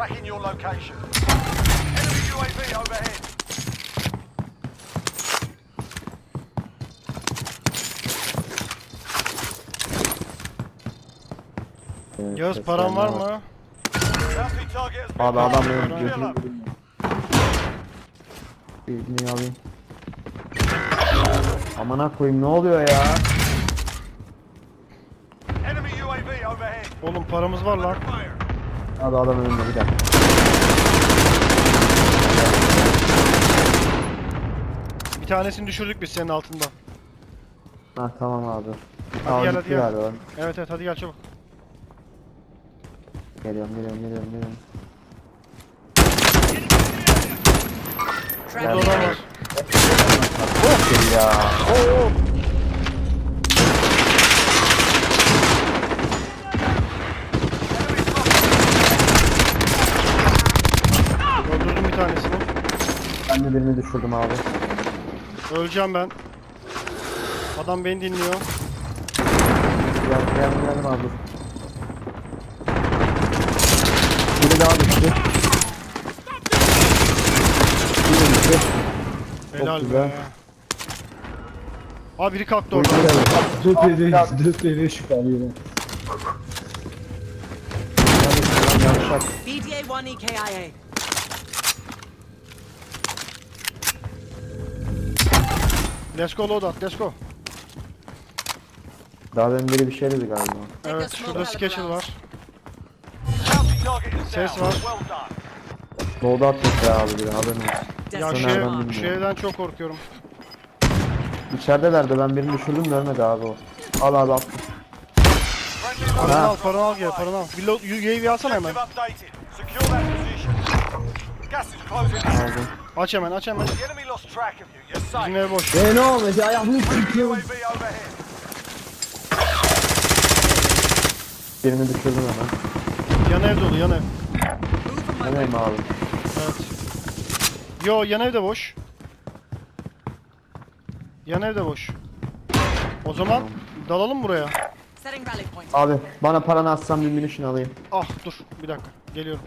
Tracking your location. Enemy UAV overhead. Yağız paran var mı? Bounty target has been Abi adam marked. benim gözümü bilmiyor. İlgini alayım. Amına koyayım ne oluyor ya? Enemy UAV overhead. Oğlum paramız var lan. Fire. Abi adam önümde bir dakika. Bir tanesini düşürdük biz senin altında. Ha tamam abi. Hadi gel, gitti hadi gel. galiba. Evet evet hadi gel çabuk. Geliyorum geliyorum geliyorum geliyorum. Burada adam var. Çok iyi ya. Öldürdüm Birini düşürdüm abi. Öleceğim ben. Adam beni dinliyor. Gel gel gel abi. Biri daha düştü. Biri düştü. Helal güzel. be. Abi biri kalktı Bu orada. iki de- Deux PV, deux Let's go load at let's go. Daha demin biri bir şey dedi galiba. Evet şurada schedule var. Ses var. Doğuda atmış ya abi biri haberin olsun. Ya şu, nereden ev, şu bilmiyorum. evden çok korkuyorum. İçeridelerdi ben birini düşürdüm de ölmedi abi o. Al abi. Friendly Paranı al paranı al gel paranı al. Bir lo- UAV alsana hemen. Aç hemen aç hemen. Bizim ev boş. Mais derrière nous, putain. UAV overhead. Birini düşürdüm hemen. Yan ev dolu yan ev. Hemen abi. Evet. Yo yan ev de boş. Yan ev de boş. O zaman dalalım buraya. setting rally point. Abi bana paranı atsan bir munition alayım. Ah dur bir dakika geliyorum.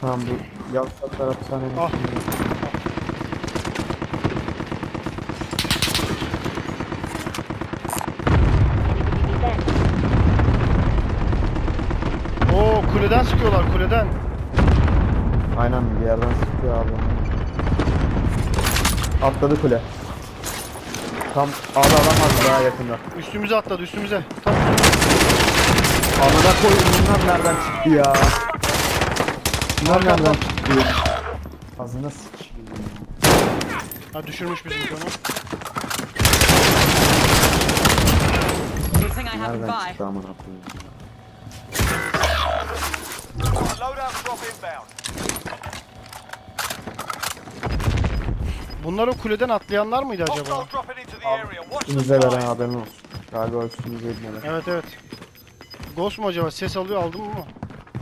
Tamam bu yavşaklar hapishaneye. Ah. Oo kuleden sıkıyorlar kuleden. Aynen bir yerden sıkıyor abi. Atladı kule. Tam abi adam var daha yakında. Üstümüze atladı üstümüze. Tam Amına koyayım bunlar nereden çıktı ya? Bunlar nereden çıktı ya? Ağzına sıçayım. ha, düşürmüş bizim onu. Good thing I have Nereden çıktı amına koyayım? Loadout drop inbound. Bunlar o kuleden atlayanlar mıydı acaba? Hostile dropping into the area. Watch the Üstünüze veren skies. haberin olsun. Galiba üstünüze inmeler. Evet evet. Ghost mu acaba? Ses alıyor aldım mı?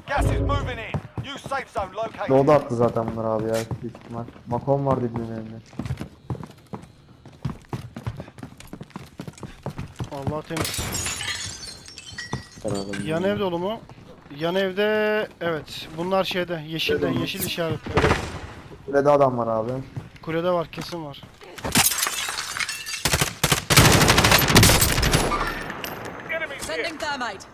Gas is moving in. New safe zone located. Doğuda attı zaten bunlar abi ya büyük ihtimal. Makom var dediğin elinde. Allah temiz. Yan ev dolu mu? Yan evde evet. Bunlar şeyde yeşilde yeşil işaretli. Kulede adam var abi. Kulede var kesin var. Sending thermite.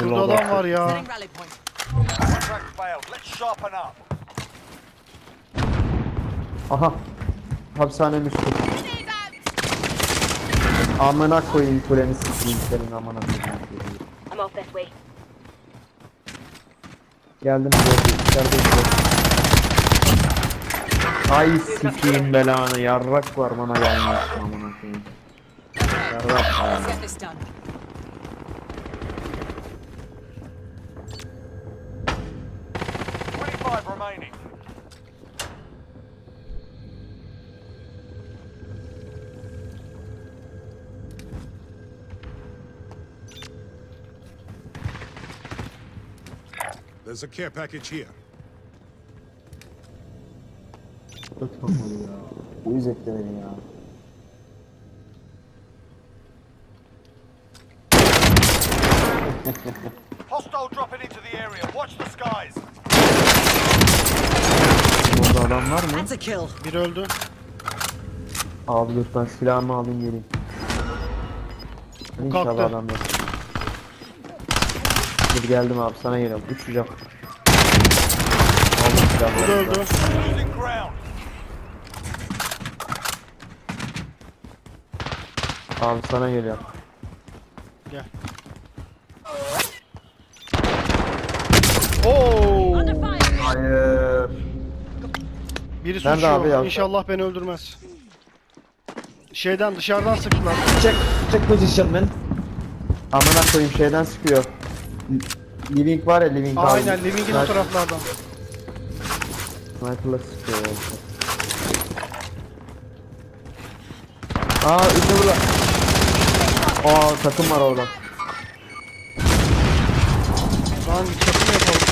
Şurada adam var ya. Setting rally point. Contract failed. Let's sharpen up. Aha. Hapishanenin üstü. Amına koyayım kuleni sikeyim senin amına koyayım. I'm off this way. Geldim gördüm. İçeride Ay sikeyim belanı. Yarrak var bana gelmiş amına koyayım. Yarrak Let's var. get this done. There's a care package here. Çok kapalı ya. Uyuz etti beni ya. Hostile dropping into the area. Watch the skies. Burada adam var mı? That's a kill. Biri öldü. Abi dur ben silahımı alayım geleyim. İnşallah kalktı. adam yok. Dur geldim abi sana geliyorum. Uçacağım. Aldım Bu da silahları. öldü. Losing ground. Abi sana geliyorum. Gel. Oo! Hayır. Biri abi suçuyor. ya? İnşallah beni öldürmez. Şeyden dışarıdan sıktılar. Check, check position man. Amına koyayım şeyden sıkıyor. Living var ya Living abi. Aynen Living'in o taraflardan. Sniper'la sıkıyor. Aa üçü burada. Aa takım var orada. Lan çatım yapalım.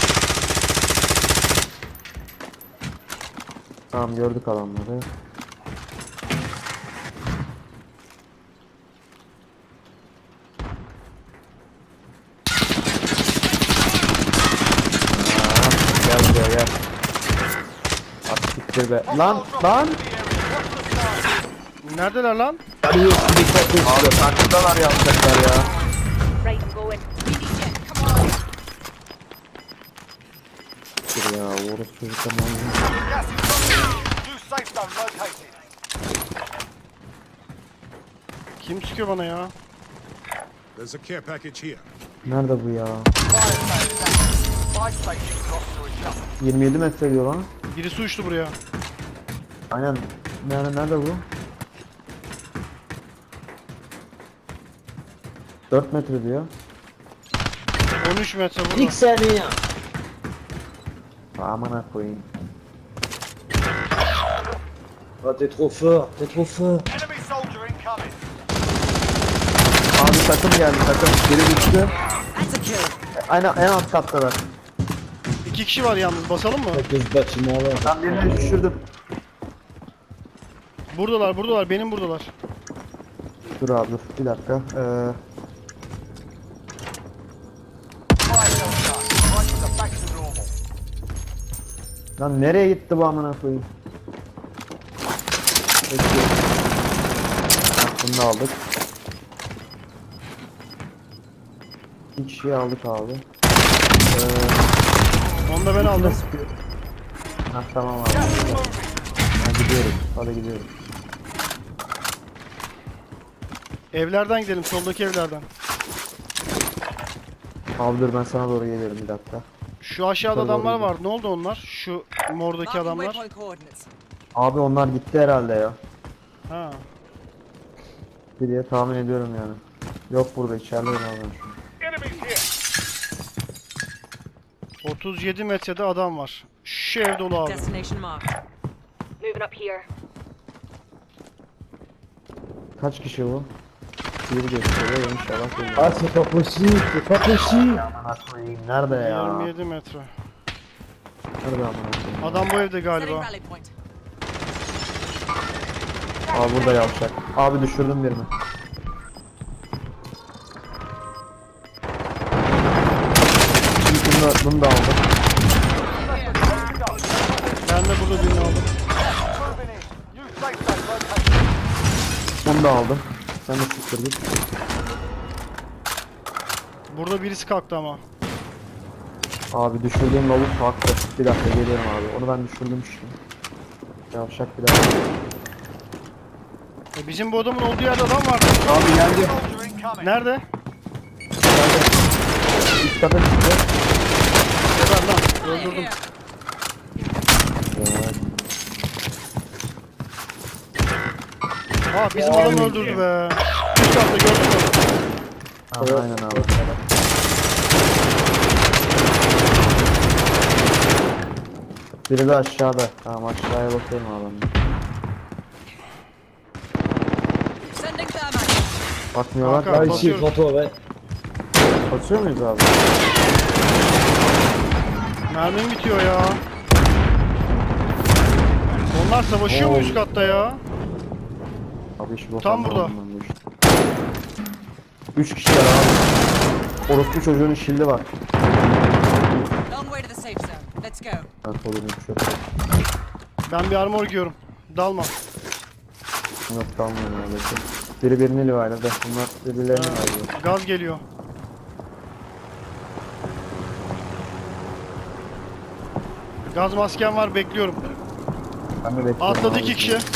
Tamam gördük adamları. Gel. At siktir be. Lan lan. Neredeler lan? Abi takımdalar yapacaklar ya. Dur ya orası çocuklar. Kim sıkıyor bana ya? There's a care package here. Nerede bu ya? 27 metre diyor lan. Birisi uçtu buraya. Aynen. Nerede, nerede bu? 4 metre diyor. 13 metre burada. İlk saniye. Amına koyayım. Oh, t'es trop fort, t'es trop fort. Enemy soldier incoming. Abi takım geldi takım. Biri düştü. That's a kill. Aynen en alt kattalar. İki kişi var yalnız. Basalım mı? Quelques bâtiments là. Ben birini düşürdüm. Buradalar, buradalar. Benim buradalar. Dur abi dur bir dakika. Ee, lan nereye gitti bu amına koyayım? Peki. Bunu da aldık. Bir kişiyi aldık abi. Ee, Onu da ben aldım. ha tamam abi. Ha, gidiyoruz. Hadi gidiyoruz. Evlerden gidelim. Soldaki evlerden. Abi dur ben sana doğru geliyorum bir dakika. Şu aşağıda doğru adamlar var. Ne oldu onlar? Şu mordaki adamlar. Abi onlar gitti herhalde ya. Ha. diye tahmin ediyorum yani. Yok burada içeride abi. 37 metrede adam var. Şu ev dolu abi. Destination marked. Moving up here. Kaç kişi bu? Bir gösteriyor inşallah. Ah, possible. Amına koyayım nerede ya? 27 metre. Nerede amına koyayım? Adam bu evde Setting galiba. rally point. Abi burada yavşak. Abi düşürdüm birini. Bunu da, aldım. Ben de burada birini aldım. Bunu da aldım. Sen de git. Burada birisi kalktı ama. Abi düşürdüğüm lavuk farklı. Bir dakika geliyorum abi. Onu ben düşürdüm işte. Yavşak bir dakika. E bizim bu adamın olduğu yerde adam vardı. Abi geldi. İncoming. Nerede? Üst kata çıktı. Geber lan. Öldürdüm. Aa bizim adamı öldürdü be. Üst katta gördün mü? Abi, aynen abi. Biri de aşağıda. Tamam aşağıya bakıyorum abi. Sending thermite. Bakmıyorlar. Kanka, Ay, ici, Basıyorum. toi, ouais. Basıyor muyuz abi? Mermim bitiyor ya. Onlar savaşıyor mu üst katta ya? Abi şu Tam burada. Üç kişiler abi. orospu çocuğunun şildi var. Long way to the safe zone. Let's go. Ben. Ben bir armor giyiyorum. Dalma. Yok kalmıyor neredeyse. Biri birini livayledi. Bunlar birbirlerini livaylıyor. Gaz geliyor. Gaz maskem var bekliyorum. Ben de bekliyorum. Atladı iki kişi. Atladı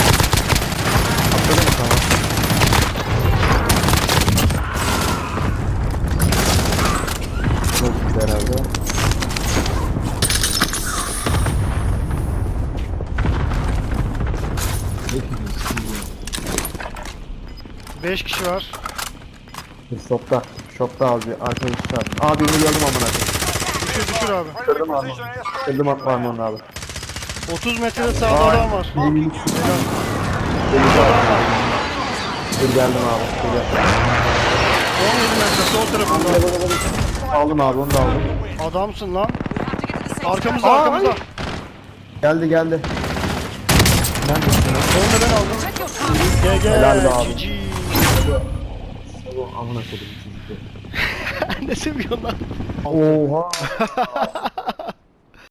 mı tamam. Çok güzel herhalde. Beş kişi var. Bir shopta. Shopta abi. Arkadaşlar. Abi birini gördüm amına koyayım. Düşür düşür abi. Kırdım abi. Kırdım atma armağanı abi. 30 metrede sağda adam var. Bir minik su. Bir geldim abi. Bir geldim. 17 metre sol tarafında. Aldım abi onu da aldım. Adamsın lan. Arkamızda Aa, arkamızda. Geldi geldi. Neredesin? Onu da ben aldım. Comments. GG. Helal be abi. GG. Amına çocukları. Ne seviyorsun lan? Oha.